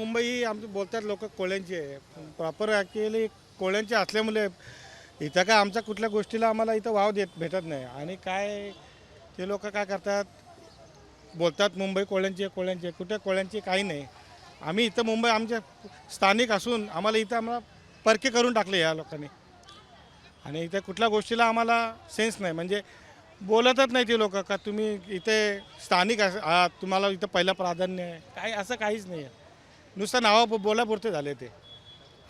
मुंबई ही आमची बोलतात लोक कोळ्यांची आहे. प्रॉपर ॲक्च्युअली कोळ्यांची असल्यामुळे इथं काय आमच्या कुठल्या गोष्टीला आम्हाला इथं वाव देत भेटत नाही. आणि काय ते लोक काय करतात? बोलतात मुंबई कोळ्यांची आहे कोळ्यांची आहे. कुठे कोळ्यांची काही नाही. आम्ही इथं मुंबई आमच्या स्थानिक असून आम्हाला इथं आम्हाला परके करून टाकले या लोकांनी. आणि इथे कुठल्या गोष्टीला आम्हाला सेन्स नाही. म्हणजे बोलतच नाही ते लोक का तुम्ही इथे स्थानिक आहात तुम्हाला इथं पहिलं प्राधान्य आहे. काही असं काहीच नाही आहे. नुसतं नावं बोलापुरते झाले ते.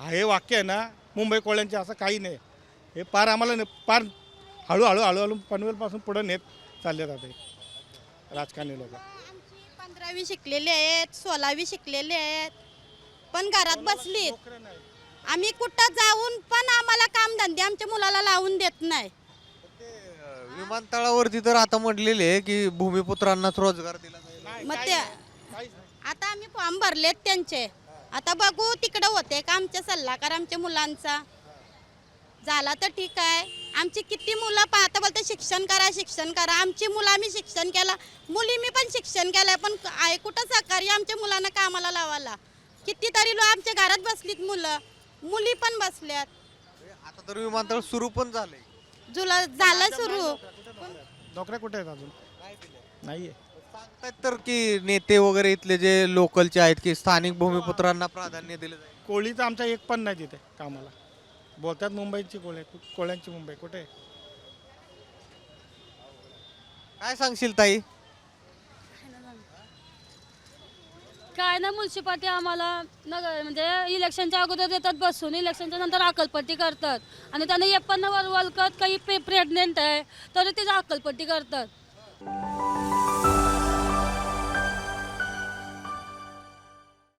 हा हे वाक्य आहे ना मुंबई कोळ्यांचे असं काही नाही. हे पार आम्हाला ने- पार हळूहळू हळूहळू पनवेलपासून पुढं नेत चालले जाते राजकारणी लोक. आमची पंधरावी शिकलेले आहेत सोळावी शिकलेले आहेत पण घरात बसलीत. आम्ही कुठं जाऊन पण आम्हाला कामधंदे आमच्या मुलाला लावून देत नाही. विमानतळावरती तर आता म्हटलेले आहे की भूमिपुत्रांनाच रोजगार दिला जाईल. मग ते आता आम्ही फॉर्म भरलेत त्यांचे. आता बघू तिकडं होते का आमच्या सल्लागार आमच्या मुलांचा. झाला तर ठीक आहे. आमची किती मुलं पाहता बोलते शिक्षण करा शिक्षण करा. आमची मुलं आम्ही शिक्षण केलं. मुली मी पण शिक्षण केलंय पण आहे कुठं सहकार्य आमच्या मुलांना कामाला लावायला? कितीतरी लोक आमच्या घरात बसलीत मुलं. मुली पण बसल्यात. आता तर विमानतळ सुरू पण झालंय. जुला झालं सुरू. नोकऱ्या कुठे आहेत? अजून? नाही आहे सांगतायत तर की नेते वगैरे इथले जे लोकलचे आहेत की स्थानिक भूमिपुत्रांना प्राधान्य दिलं जाईल. कोळी तर आमच्या एक पण नाही तिथे कामाला. बोलतात मुंबईची कोळे कोळ्यांची मुंबई. कुठे आहे? काय सांगशील ताई? काय ना म्युन्सिपाल्टी आम्हाला नगर म्हणजे इलेक्शनच्या अगोदर देतात बसून. इलेक्शनच्या नंतर अकलपट्टी करतात. आणि त्यांना एक पण वलकत काही प्रेग्नेंट आहे तर तिची अकलपट्टी करतात.